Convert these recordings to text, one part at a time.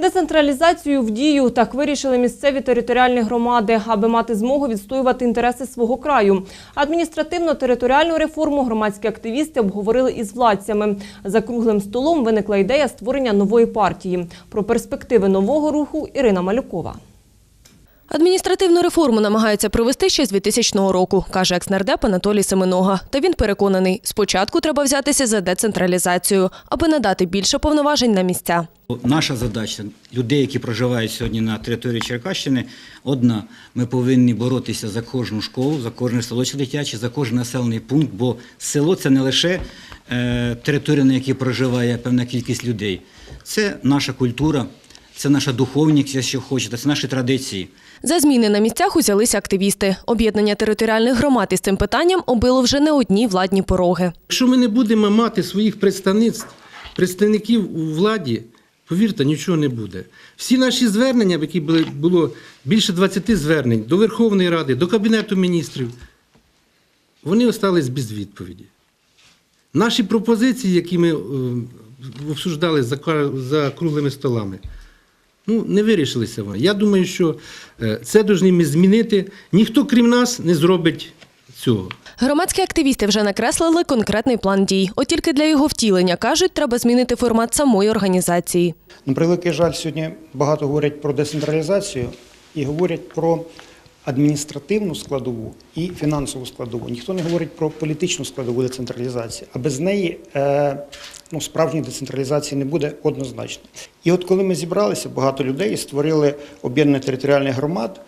Децентралізацію в дію так вирішили місцеві територіальні громади, аби мати змогу відстоювати інтереси свого краю. Адміністративно-територіальну реформу громадські активісти обговорили із владцями. За круглим столом виникла ідея створення нової партії. Про перспективи нового руху Ірина Малюкова. Адміністративну реформу намагаються провести ще з 2000 року, каже екснардеп Анатолій Семенога. Та він переконаний, спочатку треба взятися за децентралізацію, аби надати більше повноважень на місця. Наша задача людей, які проживають сьогодні на території Черкащини, одна: ми повинні боротися за кожну школу, за кожне село дитяче, за кожен населений пункт, бо село це не лише е, територія, на якій проживає певна кількість людей. Це наша культура, це наша духовність, якщо хочете, це наші традиції. За зміни на місцях узялися активісти. Об'єднання територіальних громад із цим питанням обило вже не одні владні пороги. Якщо ми не будемо мати своїх представництв, представників у владі, повірте, нічого не буде. Всі наші звернення, які були було більше 20 звернень до Верховної Ради, до Кабінету міністрів, вони остались без відповіді. Наші пропозиції, які ми е, обсуждали за круглими столами, ну, не вирішилися вони. Я думаю, що е, це повинні ми змінити. Ніхто, крім нас, не зробить цього. Громадські активісти вже накреслили конкретний план дій. От тільки для його втілення кажуть, треба змінити формат самої організації. На превеликий жаль, сьогодні багато говорять про децентралізацію і говорять про адміністративну складову і фінансову складову. Ніхто не говорить про політичну складову децентралізації, а без неї е, ну, справжньої децентралізації не буде однозначно. І от коли ми зібралися, багато людей створили об'єднання територіальних громад,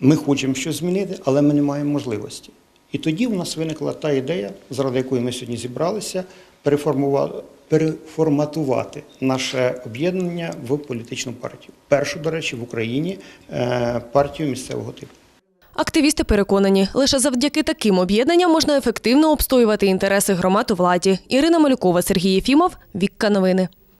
ми хочемо щось змінити, але ми не маємо можливості. І тоді в нас виникла та ідея, заради якої ми сьогодні зібралися, переформатувати наше об'єднання в політичну партію. Першу, до речі, в Україні е, партію місцевого типу. Активісти переконані, лише завдяки таким об'єднанням можна ефективно обстоювати інтереси громад у владі. Ірина Малюкова, Сергій Єфімов, Вікка Новини.